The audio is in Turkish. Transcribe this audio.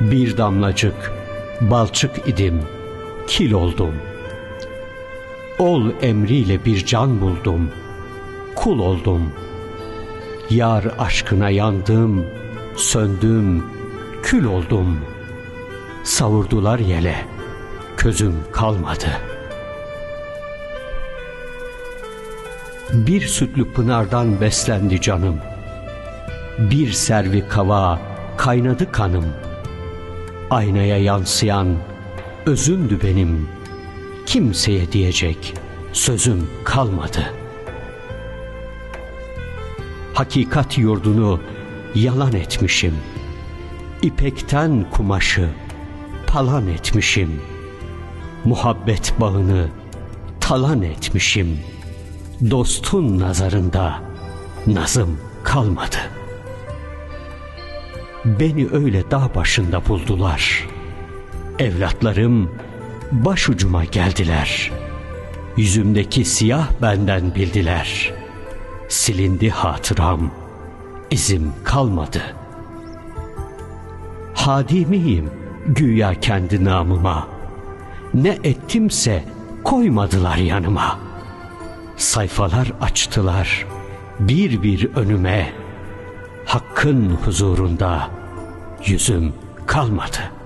Bir damlacık balçık idim, kil oldum. Ol emriyle bir can buldum, kul oldum. Yar aşkına yandım, söndüm, kül oldum. Savurdular yele, közüm kalmadı. Bir sütlü pınardan beslendi canım. Bir servi kava kaynadı kanım. Aynaya yansıyan özümdü benim. Kimseye diyecek sözüm kalmadı. Hakikat yurdunu yalan etmişim. İpekten kumaşı palan etmişim. Muhabbet bağını talan etmişim. Dostun nazarında nazım kalmadı.'' Beni öyle dağ başında buldular. Evlatlarım başucuma geldiler. Yüzümdeki siyah benden bildiler. Silindi hatıram, izim kalmadı. Hadimiyim güya kendi namıma. Ne ettimse koymadılar yanıma. Sayfalar açtılar bir bir önüme.'' Hakkın huzurunda yüzüm kalmadı.''